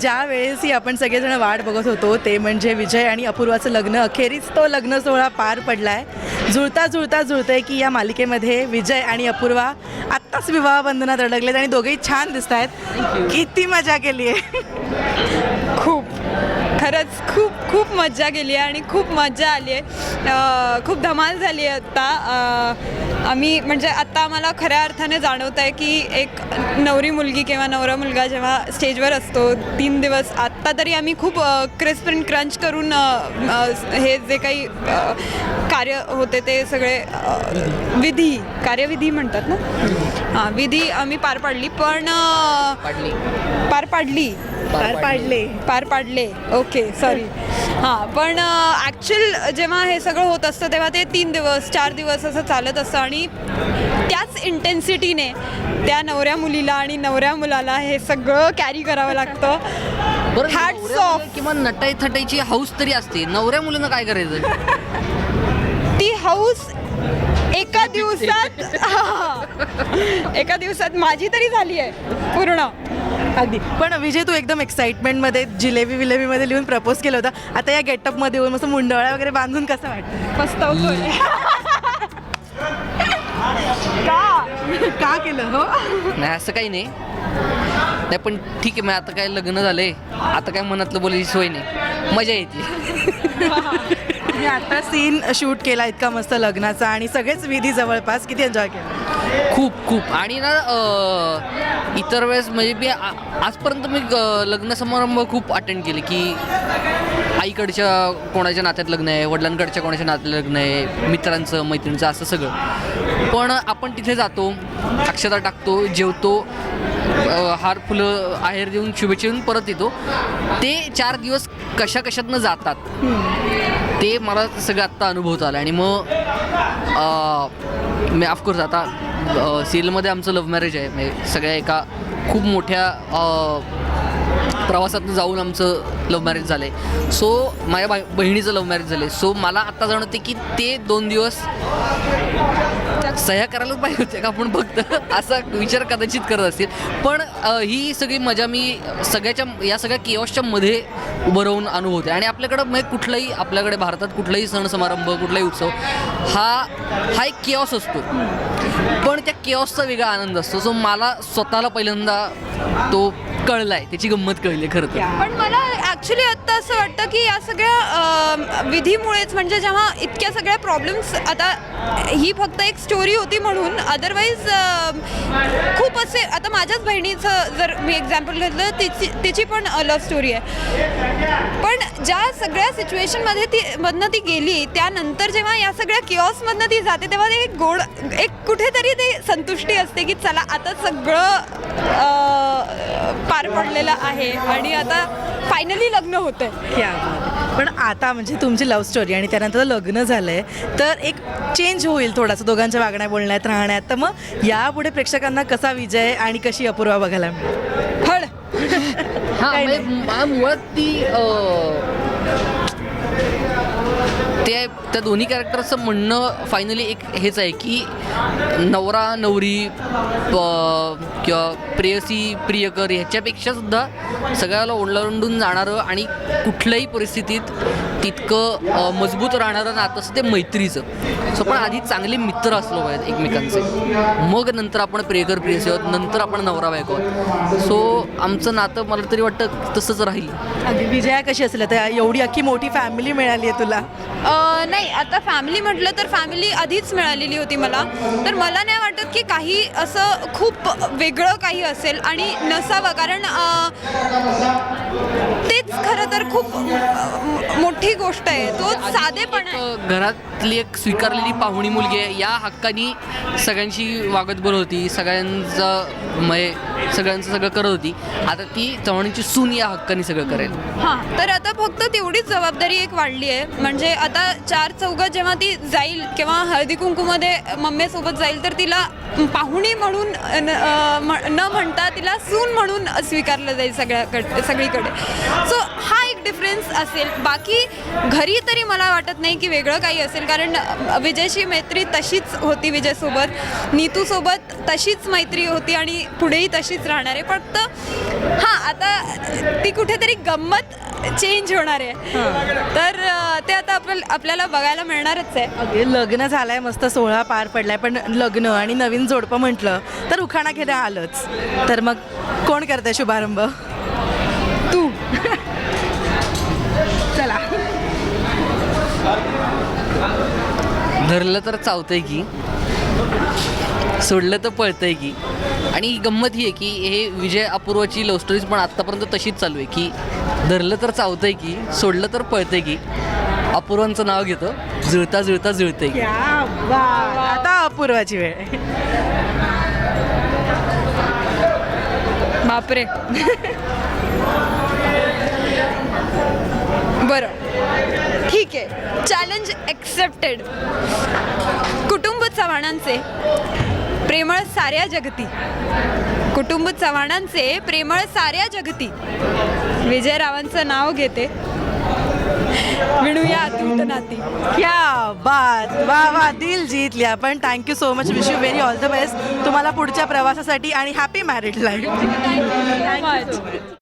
ज्या वेळेसही आपण सगळेजण वाट बघत होतो ते म्हणजे विजय आणि अपूर्वाचं लग्न. अखेरीस तो लग्न सोहळा पार पडलाय. जुळता जुळता जुळतंय की या मालिकेमध्ये विजय आणि अपूर्वा आत्ताच विवाह बंधनात अडकलेत आणि दोघेही छान दिसत आहेत किती मजा केली आहे. खूप. खरंच खूप खूप मज्जा गेली आहे आणि खूप मजा आली आहे. खूप धमाल झाली आहे आत्ता आम्ही म्हणजे आत्ता आम्हाला खऱ्या अर्थाने जाणवत आहे की एक नवरी मुलगी किंवा नवरा मुलगा जेव्हा स्टेजवर असतो तीन दिवस आत्ता तरी आम्ही खूप क्रिस्प अँड क्रंच करून हे जे काही कार्य होते ते सगळे विधी कार्यविधी म्हणतात ना? हां विधी आम्ही पार पाडली पण पार पाडली. पार पाडले. पार पाडले. ओके सॉरी हां पण ॲक्च्युअल जेव्हा हे सगळं होत असतं तेव्हा ते तीन दिवस चार दिवस असं चालत असतं आणि त्याच इंटेन्सिटीने त्या नवऱ्या मुलीला आणि नवऱ्या मुलाला हे सगळं कॅरी करावं लागतं. off. मुली किंवा नटाई थटाईची हाऊस तरी असते. नवऱ्या मुलीनं काय करायचं? ती हाऊस एका दिवसात हां. एका दिवसात माझी तरी झाली आहे पूर्ण. अगदी. पण विजय तू एकदम एक्साइटमेंटमध्ये जिलेबी विलेबीमध्ये लिहून प्रपोज केलं होतं. आता या गेटअपमध्ये येऊन मस्त मुंडवळ्या वगैरे बांधून कसं वाटतं? का? का केलं हो? नाही असं काही नाही. नाही पण ठीक आहे मग आता काय लग्न झालंय. आता काय मनातलं बोलायची सोय नाही. मजा येते. मी आता सीन शूट केला इतका मस्त लग्नाचा आणि सगळेच विधी जवळपास किती एन्जॉय केलं? खूप खूप. आणि ना अं, इतर वेळेस म्हणजे मी आ- आजपर्यंत मी ग- लग्न समारंभ खूप अटेंड केले की आईकडच्या कोणाच्या नात्यात लग्न आहे वडिलांकडच्या कोणाच्या नात्यात लग्न आहे मित्रांचं मैत्रिणीचं असं सगळं. पण आपण तिथे जातो अक्षता टाकतो जेवतो अं, हार फुलं आहेर देऊन शुभेच्छा देऊन परत येतो. ते चार दिवस कशा कशातनं जातात? ते मला सगळं आत्ता अनुभवत आलं आणि मग मी ऑफकोर्स आता सिरियलमध्ये आमचं लव्ह मॅरेज आहे. म्हणजे सगळ्या एका खूप मोठ्या प्रवासात जाऊन आमचं लव्ह मॅरेज झालं आहे सो माझ्या बहिणीचं लव्ह मॅरेज झालं आहे सो मला आत्ता जाणवते की ते दोन दिवस सह्या करायलाच पाहिजे होते का? आपण फक्त असा विचार कदाचित करत असतील. पण ही सगळी मजा मी सगळ्याच्या या सगळ्या किओसच्या मध्ये उभं राहून अनुभवते आणि आपल्याकडं म्हणजे कुठलाही आपल्याकडे भारतात कुठलाही सण समारंभ कुठलाही उत्सव हा हा एक किओस असतो. पण त्या किओसचा वेगळा आनंद असतो. सो मला स्वतःला पहिल्यांदा तो कळलाय. त्याची गंमत कळली खरं तर. पण मला ॲक्च्युली आत्ता असं वाटतं की या सगळ्या अं, विधीमुळेच म्हणजे जेव्हा इतक्या सगळ्या प्रॉब्लेम्स आता ही फक्त एक स्टोरी होती म्हणून अदरवाईज खूप असे आता माझ्याच बहिणीचं जर मी एक्झाम्पल घेतलं तिची तिची पण लव्ह स्टोरी आहे. पण ज्या सगळ्या सिच्युएशनमध्ये ती मधनं ती गेली त्यानंतर जेव्हा या सगळ्या किऑसमधनं ती जाते तेव्हा ते एक गोड एक कुठेतरी ते संतुष्टी असते की चला आता सगळं अं, पार पडलेलं आहे आणि आता फायनली लग्न बात आहे. पण आता म्हणजे तुमची लव्ह स्टोरी आणि त्यानंतर लग्न झालंय तर एक चेंज होईल थोडासा. दोघांच्या वागण्या बोलण्यात राहण्यात. तर मग यापुढे प्रेक्षकांना कसा विजय आणि कशी अपूर्वा बघायला मिळेल? हा म्हणजे मला मुळात अं, ते त्या दोन्ही कॅरेक्टरचं म्हणणं फायनली एक हेच आहे की नवरा नवरी किंवा प्रेयसी प्रियकर ह्याच्यापेक्षा सुद्धा सगळ्याला ओंडलांडून जाणारं आणि कुठल्याही परिस्थितीत तितकं मजबूत राहणारं नातं असं ते मैत्रीचं. सो पण आधी चांगले मित्र असलो पाहिजेत एकमेकांचे. मग नंतर आपण प्रियकर प्रियसी आहोत नंतर आपण नवरा बायको आहोत. सो आमचं नातं मला तरी वाटतं तसंच राहील. विजया कशी असेल? आता एवढी अख्खी मोठी फॅमिली मिळाली आहे तुला. अ, नाही आता फॅमिली म्हटलं तर फॅमिली आधीच मिळालेली होती मला. तर मला नाही वाटत की काही असं खूप वेगळं काही असेल आणि नसावं. कारण तेच खरं तर खूप मोठी गोष्ट आहे. तो साधेपणा घरातली एक स्वीकारलेली पाहुणी मुलगी आहे. या हक्कानी सगळ्यांशी वागत बोलत होती. सगळ्यांचं म्हणजे सगळ्यांचं सगळं करत होती. आता ती चव्हाणीची सून या हक्कानी सगळं करेल. हां तर आता फक्त तेवढीच जबाबदारी एक वाढली आहे. म्हणजे आता चार चौघात जेव्हा ती जाईल किंवा हळदी कुंकूमध्ये मम्मीसोबत जाईल तर तिला पाहुणी म्हणून न म्हणता तिला सून म्हणून स्वीकारलं जाईल सगळ्याकडे सगळीकडे. सो हा एक डिफरन्स असेल. बाकी घरी तरी मला वाटत नाही की वेगळं काही असेल. कारण विजयची मैत्री तशीच होती विजयसोबत. नीतूसोबत तशीच मैत्री होती आणि पुढेही तशीच राहणार आहे. फक्त हां आता ती कुठेतरी गंमत चेंज होणार आहे. तर ते आता आपल्याला आपल्याला बघायला मिळणारच आहे. अगे लग्न झालंय मस्त सोहळा पार पडलाय पण लग्न आणि नवीन जोडपं म्हटलं तर उखाणा घेणं आलंच. तर मग कोण करतंय शुभारंभ? तू. चला. धरलं तर चावतंय की सोडलं तर पळतंय की आणि गंमत ही आहे की हे विजय अपूर्वाची लव्ह स्टोरीज पण आत्तापर्यंत तशीच चालू आहे की धरलं तर चावतंय की सोडलं तर पळतंय की अपूर्वांचं नाव घेतो. जुळता जुळता बात. आता अपूर्वाची वेळ. बापरे. बरं. ठीक आहे. चॅलेंज एक्सेप्टेड कुटुंब चव्हाणांचे प्रेमळ साऱ्या जगती. कुटुंब चव्हाणांचे प्रेमळ साऱ्या जगती. विजयरावांचं नाव घेते. मिळूया अतूट नाती. क्या बात. वा वा दिल जीत पण thank you so much wish you very all the best तुम्हाला पुढच्या प्रवासासाठी आणि हॅपी मॅरिड लाईफ मच